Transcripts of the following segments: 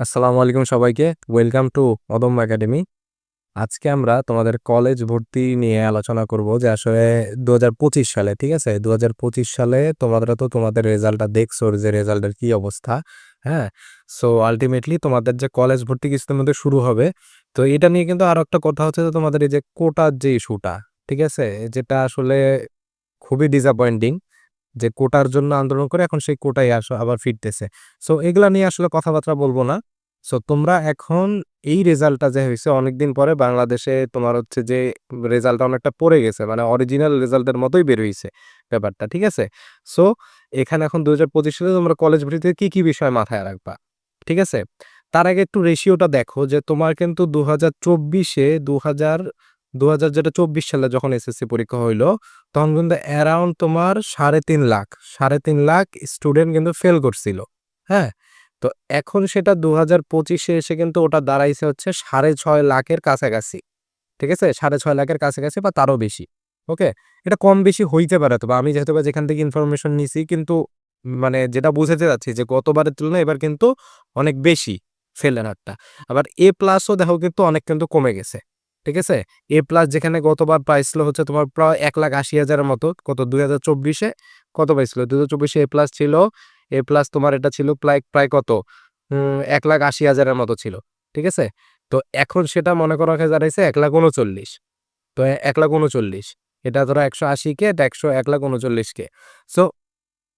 আসসালামু আলাইকুম সবাইকে। ওয়েলকাম টু অদম্য একাডেমি আজকে আমরা তোমাদের কলেজ ভর্তি নিয়ে আলোচনা করব যে আসলে দুহাজার পঁচিশ সালে, ঠিক আছে? দুহাজার পঁচিশ সালে তোমরা তো তোমাদের রেজাল্টটা দেখছ যে রেজাল্টের কি অবস্থা হ্যাঁ? সো আলটিমেটলি তোমাদের যে কলেজ ভর্তি কিছুদের মধ্যে শুরু হবে, তো এটা নিয়ে কিন্তু আরও একটা কথা হচ্ছে যে তোমাদের এই যে কোটার যে ইস্যুটা ঠিক আছে? যেটা আসলে খুবই ডিসঅ্যাপয়েন্টিং যে কোটার জন্য আন্দোলন করে এখন সেই কোটাই আসো, আবার ফিরতেছে। সো এগুলা নিয়ে আসলে কথাবার্তা বলব না। সো তোমরা এখন এই রেজাল্টটা যে হয়েছে অনেকদিন পরে বাংলাদেশে তোমার হচ্ছে যে রেজাল্টটা অনেকটা পড়ে গেছে মানে অরিজিনাল রেজাল্টের মতোই বের হয়েছে ব্যাপারটা, ঠিক আছে? সো এখানে এখন দু হাজার পঁচিশ সালে তোমরা কলেজ ভর্তিতে কী কী বিষয় মাথায় রাখবা, ঠিক আছে? তার আগে একটু রেশিওটা দেখো যে তোমার কিন্তু দু হাজার চব্বিশে দু হাজার দু হাজার যেটা চব্বিশ সালে যখন এসএসসি পরীক্ষা হইল, তখন কিন্তু অ্যারাউন্ড তোমার সাড়ে তিন লাখ, সাড়ে তিন লাখ স্টুডেন্ট কিন্তু ফেল করছিল হ্যাঁ? তো এখন সেটা দু হাজার পঁচিশে এসে কিন্তু ওটা দাঁড়াইছে হচ্ছে সাড়ে ছয় লাখের কাছাকাছি, ঠিক আছে? সাড়ে ছয় লাখের কাছাকাছি বা তারও বেশি ওকে এটা কম বেশি হইতে পারে তো বা আমি যেহেতু যেখান থেকে ইনফরমেশন নিছি কিন্তু মানে যেটা বুঝাতে যাচ্ছি যে গতবারের তুলনায় এবার কিন্তু অনেক বেশি ফেলের হারটা। আবার এ প্লাসও দেখো কিন্তু অনেক কিন্তু কমে গেছে ঠিক আছে? এ প্লাস যেখানে গতবার পাইছিল হচ্ছে তোমার প্রায় এক লাখ আশি হাজারের মতো, কত? দুই হাজার চব্বিশে? কত পাইছিল দুই হাজার চব্বিশে এ প্লাস ছিল এ প্লাস তোমার এটা ছিল প্রায় প্রায় কত? এক লাখ আশি হাজারের মতো ছিল, ঠিক আছে? তো এখন সেটা মনে করা দাঁড়াইছে এক লাখ উনচল্লিশ। তো এক লাখ উনচল্লিশ। এটা ধরো একশো আশি কে এটা একশো, এক লাখ উনচল্লিশ কে সো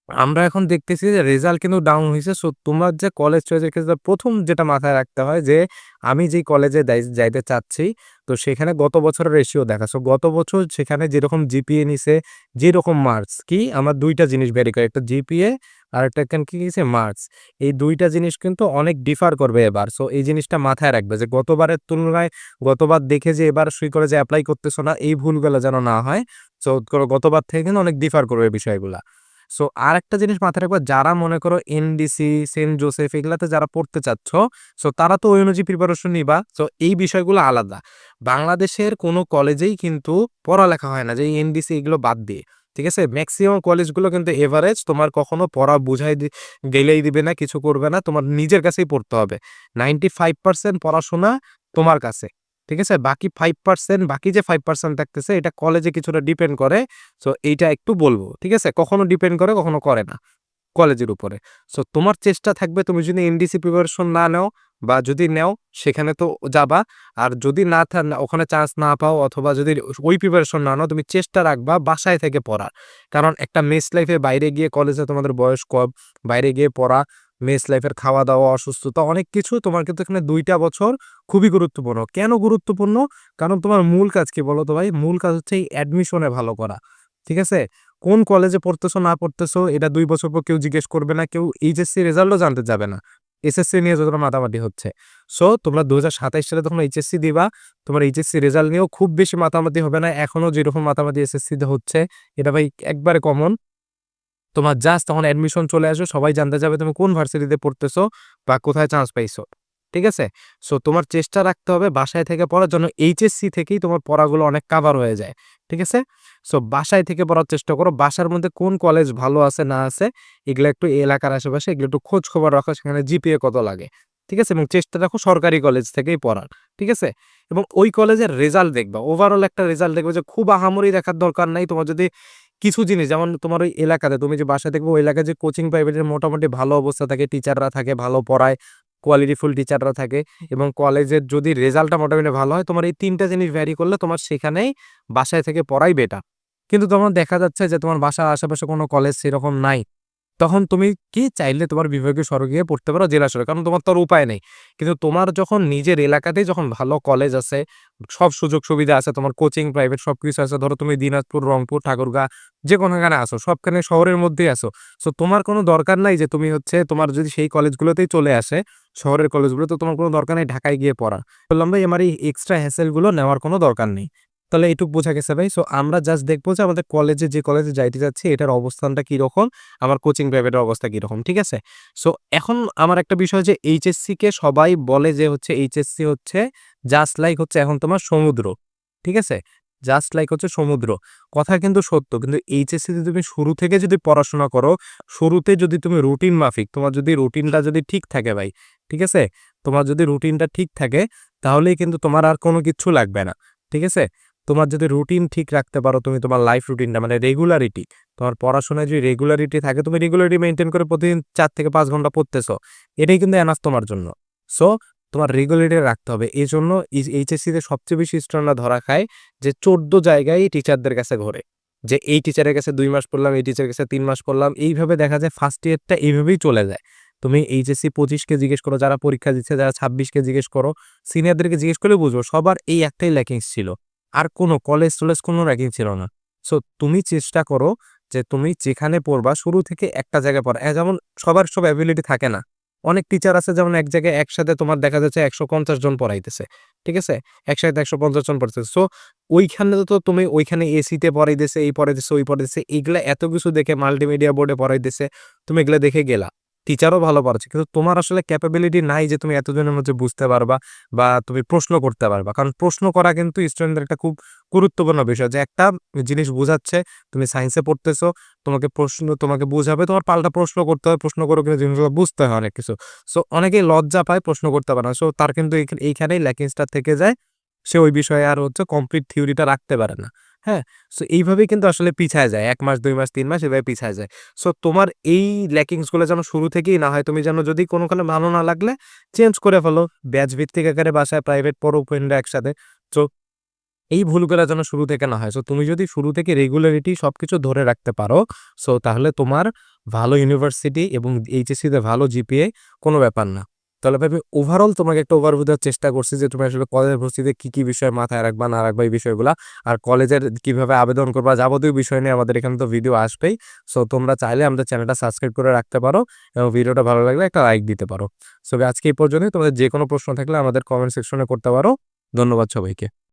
আমরা এখন দেখতেছি যে রেজাল্ট কিন্তু ডাউন হয়েছে সো তোমার যে কলেজ চয়েসের ক্ষেত্রে প্রথম যেটা মাথায় রাখতে হয় যে, আমি যেই কলেজে যাইতে চাচ্ছি, তো সেখানে গত বছরের রেশিও দেখা। সো গত বছর সেখানে যেরকম জিপিএ নিছে, যেরকম মার্কস কি আমার দুইটা জিনিস ভেরি করে। একটা জিপিএ আর একটা কি গেছে মার্কস এই দুইটা জিনিস কিন্তু অনেক ডিফার করবে এবার। সো এই জিনিসটা মাথায় রাখবে যে গতবারের তুলনায় গতবার দেখে যে এবার সুই করে যে অ্যাপ্লাই করতেছো না, এই ভুলগুলো যেন না হয়। সো গতবার থেকে কিন্তু অনেক ডিফার করবে বিষয়গুলা। সো আর একটা জিনিস মাথায় রাখব, যারা মনে করো এনডিসি সেন্ট জোসেফ এগুলাতে যারা পড়তে চাচ্ছ সো তারা তো ওই অনুযায়ী প্রিপারেশন নিবা সো এই বিষয়গুলো আলাদা। বাংলাদেশের কোনো কলেজেই কিন্তু পড়ালেখা হয় না, যে এনডিসি এগুলো বাদ দিয়ে, ঠিক আছে? ম্যাক্সিমাম কলেজগুলো কিন্তু এভারেজ তোমার কখনো পড়া বুঝাই গেলেই দিবে না, কিছু করবে না, তোমার নিজের কাছেই পড়তে হবে। নাইনটি ফাইভ পার্সেন্ট পড়াশোনা তোমার কাছে। ঠিক আছে? বাকি ফাইভ পার্সেন্ট বাকি যে ফাইভ পার্সেন্ট থাকতেছে, এটা কলেজে কিছুটা ডিপেন্ড করে সো এইটা একটু বলব, ঠিক আছে? কখনো ডিপেন্ড করে, কখনো করে না কলেজের উপরে। সো তোমার চেষ্টা থাকবে, তুমি যদি এনডিসি প্রিপারেশন না নাও, বা যদি নেও, সেখানে তো যাবা, আর যদি না ওখানে চান্স না পাও, অথবা যদি ওই প্রিপারেশন না নাও, তুমি চেষ্টা রাখবা, বাসায় থেকে পড়ার। কারণ একটা মেস লাইফে বাইরে গিয়ে কলেজে তোমাদের বয়স কম, বাইরে গিয়ে পড়া মেস লাইফের খাওয়া দাওয়া অসুস্থতা, অনেক কিছু তোমার কিন্তু এখানে দুইটা বছর খুবই গুরুত্বপূর্ণ। কেন গুরুত্বপূর্ণ? কারণ তোমার মূল কাজ কি বলো তো ভাই? মূল কাজ হচ্ছে এই অ্যাডমিশনে ভালো করা, ঠিক আছে? কোন কলেজে পড়তেছো, না পড়তেছো, এটা দুই বছর পর কেউ জিজ্ঞেস করবে না, কেউ এইচএসসি রেজাল্টও জানতে যাবে না। এসএসসি নিয়ে যতটা মাতামাতি হচ্ছে। সো তোমরা দু সালে তখন এইচএসসি দিবা, তোমার এইচএসসি রেজাল্ট নিয়েও খুব বেশি মাতামাতি হবে না। এখনও যেরকম মাতামাতি এসএসসিতে হচ্ছে, এটা ভাই একবারে কমন তোমার জাস্ট তখন অ্যাডমিশন চলে আসবে, সবাই জানতে যাবে তুমি কোন ভার্সিটিতে পড়তেছো বা কোথায় চান্স পাইছো, ঠিক আছে? সো তোমার চেষ্টা রাখতে হবে বাসায় থেকে পড়ার জন্য এইচএসসি থেকেই তোমার পড়াগুলো অনেক কাভার হয়ে যায়, ঠিক আছে? সো বাসায় থেকে পড়ার চেষ্টা করো, বাসার মধ্যে কোন কলেজ ভালো আছে না আছে, এগুলো একটু এলাকার আশেপাশে, এগুলো একটু খোঁজ খবর রাখো, সেখানে জিপিএ কত লাগে, ঠিক আছে? এবং চেষ্টা রাখো সরকারি কলেজ থেকেই পড়ার, ঠিক আছে? এবং ওই কলেজের রেজাল্ট দেখবা ওভারঅল একটা রেজাল্ট দেখবে যে খুব আহামরি দেখার দরকার নাই, তোমার যদি কিছু জিনিস, যেমন তোমার ওই এলাকাতে, তুমি যে বাসা দেখব ওই এলাকায় যে কোচিং প্রাইভেটের মোটামুটি ভালো অবস্থা থাকে টিচাররা থাকে, ভালো পড়ায় কোয়ালিটিফুল টিচাররা থাকে এবং কলেজের যদি রেজাল্টটা মোটামুটি ভালো হয়, তোমার এই তিনটা জিনিস ভ্যারি করলে তোমার সেখানেই বাসায় থেকে পড়াই বেটার কিন্তু তোমার দেখা যাচ্ছে যে তোমার বাসার আশেপাশে কোনো কলেজ সেরকম নাই। তখন তুমি কি চাইলে তোমার বিভাগীয় সড়কে গিয়ে পড়তে পারো, জেলা সড়ক কারণ তোমার তো আর উপায় নেই। কিন্তু তোমার যখন নিজের এলাকাতেই যখন ভালো কলেজ আছে, সব সুযোগ সুবিধা আছে, তোমার কোচিং প্রাইভেট সব কিছু আছে, ধরো তুমি দিনাজপুর, রংপুর, ঠাকুরগাঁ যে কোনোখানে আসো সবখানে শহরের মধ্যেই আসো সো তোমার কোনো দরকার নাই যে তুমি হচ্ছে তোমার যদি সেই কলেজগুলোতেই চলে আসে, শহরের কলেজগুলো তো তোমার কোনো দরকার নেই ঢাকায় গিয়ে পড়া। বললাম, ভাই, আমার এই এক্সট্রা হ্যাসেলগুলো নেওয়ার কোনো দরকার নেই। তাহলে এইটুক বোঝা গেছে ভাই। সো আমরা জাস্ট দেখব যে আমাদের কলেজে যে কলেজে যাইতে যাচ্ছি, এটার অবস্থানটা কীরকম, আমার কোচিং প্রাইভেটের অবস্থা কীরকম, ঠিক আছে? সো এখন আমার একটা বিষয় যে এইচএসসিকে সবাই বলে যে হচ্ছে এইচএসসি হচ্ছে জাস্ট লাইক হচ্ছে এখন তোমার সমুদ্র, ঠিক আছে? জাস্ট লাইক হচ্ছে সমুদ্র। কথা কিন্তু সত্য, কিন্তু এইচএসসিতে তুমি শুরু থেকে যদি পড়াশোনা করো, শুরুতে যদি তুমি রুটিন মাফিক, তোমার যদি রুটিনটা যদি ঠিক থাকে ভাই, ঠিক আছে? তোমার যদি রুটিনটা ঠিক থাকে, তাহলেই কিন্তু তোমার আর কোনো কিছু লাগবে না, ঠিক আছে? তোমার যদি রুটিন ঠিক রাখতে পারো, তুমি তোমার লাইফ রুটিনটা মানে রেগুলারিটি তোমার পড়াশোনায় যদি রেগুলারিটি থাকে, তুমি রেগুলারিটি মেনটেন করে প্রতিদিন চার থেকে পাঁচ ঘণ্টা পড়তেছো। এটাই কিন্তু এনাফ তোমার জন্য। সো তোমার রেগুলারিটি রাখতে হবে। এই জন্য এইচএসসিতে সবচেয়ে বেশি স্টুডেন্টরা ধরা খায় যে চোদ্দ জায়গায় টিচারদের কাছে ঘোরে। যে এই টিচারের কাছে দুই মাস পড়লাম, এই টিচারের কাছে তিন মাস পড়লাম, এইভাবে দেখা যায় ফার্স্ট ইয়ারটা এইভাবেই চলে যায়। তুমি এইচএসসি পঁচিশকে জিজ্ঞেস করো, যারা পরীক্ষা দিচ্ছে, যারা ছাব্বিশকে জিজ্ঞেস করো সিনিয়রদেরকে জিজ্ঞেস করলে বুঝব, সবার এই একটাই ল্যাকিংস ছিল। আর কোনো কলেজ টলেজ কোনো র্যাকিং ছিল না। সো তুমি চেষ্টা করো যে তুমি যেখানে পড়বা, শুরু থেকে একটা জায়গায় পড়া। যেমন সবার সব অ্যাবিলিটি থাকে না। অনেক টিচার আছে যেমন এক জায়গায় একসাথে তোমার দেখা যাচ্ছে একশো পঞ্চাশ জন পড়াইতেছে। ঠিক আছে? একসাথে একশো পঞ্চাশ জন পড়তেছে সো ওইখানে তো তুমি ওইখানে এসিতে পড়াই পড়াইতেছে, এই পড়াইতেছে, ওই পড়াইতেছে, এইগুলা এত কিছু দেখে মাল্টিমিডিয়া বোর্ডে পড়াই পড়াইতেছে, তুমি এগুলো দেখে গেলা। টিচারও ভালো পারছে কিন্তু তোমার আসলে ক্যাপাবিলিটি নাই যে তুমি এতজনের মধ্যে বুঝতে পারবা বা তুমি প্রশ্ন করতে পারবা। কারণ প্রশ্ন করা কিন্তু স্টুডেন্টদের একটা খুব গুরুত্বপূর্ণ বিষয় যে একটা জিনিস বোঝাচ্ছে, তুমি সায়েন্সে পড়তেছো, তোমাকে প্রশ্ন, তোমাকে বোঝাবে, তোমার পাল্টা প্রশ্ন করতে হয়, প্রশ্ন করে কিন্তু জিনিসগুলো বুঝতে হয় অনেক কিছু। সো অনেকেই লজ্জা পায় প্রশ্ন করতে পারে না। সো তার কিন্তু এইখানে- এইখানেই ল্যাকিংসটা থেকে যায়, সে ওই বিষয়ে আর হচ্ছে কমপ্লিট থিওরিটা রাখতে পারে না। হ্যাঁ? সো এইভাবেই কিন্তু আসলে পিছায় যায়। এক মাস, দুই মাস, তিন মাস এভাবে পিছায় যায়। সো তোমার এই ল্যাকিংসগুলো যেন শুরু থেকেই না হয়, তুমি যেন যদি কোনোখানে ভালো না লাগলে চেঞ্জ করে ফেলো। ব্যাচ ভিত্তিক আকারে বাসায় প্রাইভেট পড়ো ফ্রেন্ডরা একসাথে। তো এই ভুলগুলো যেন শুরু থেকে না হয়। সো তুমি যদি শুরু থেকে রেগুলারিটি সব কিছু ধরে রাখতে পারো সো তাহলে তোমার ভালো ইউনিভার্সিটি এবং এইচএসসিতে ভালো জিপিএ কোনো ব্যাপার না। তাহলে ভাবে ওভারঅল তোমাকে একটা ওভার দেওয়ার চেষ্টা করছি যে তুমি আসলে কলেজের ভর্তিতে কি কি বিষয় মাথায় রাখবা, না রাখবা এই বিষয়গুলো। আর কলেজের কীভাবে আবেদন করবা যাবতীয় বিষয় নিয়ে আমাদের এখানে তো ভিডিও আসবেই। সো তোমরা চাইলে আমাদের চ্যানেলটা সাবস্ক্রাইব করে রাখতে পারো এবং ভিডিওটা ভালো লাগলে একটা লাইক দিতে পারো। সো আজকে এই পর্যন্তই। তোমাদের যে কোনো প্রশ্ন থাকলে আমাদের কমেন্ট সেকশনে করতে পারো। ধন্যবাদ সবাইকে।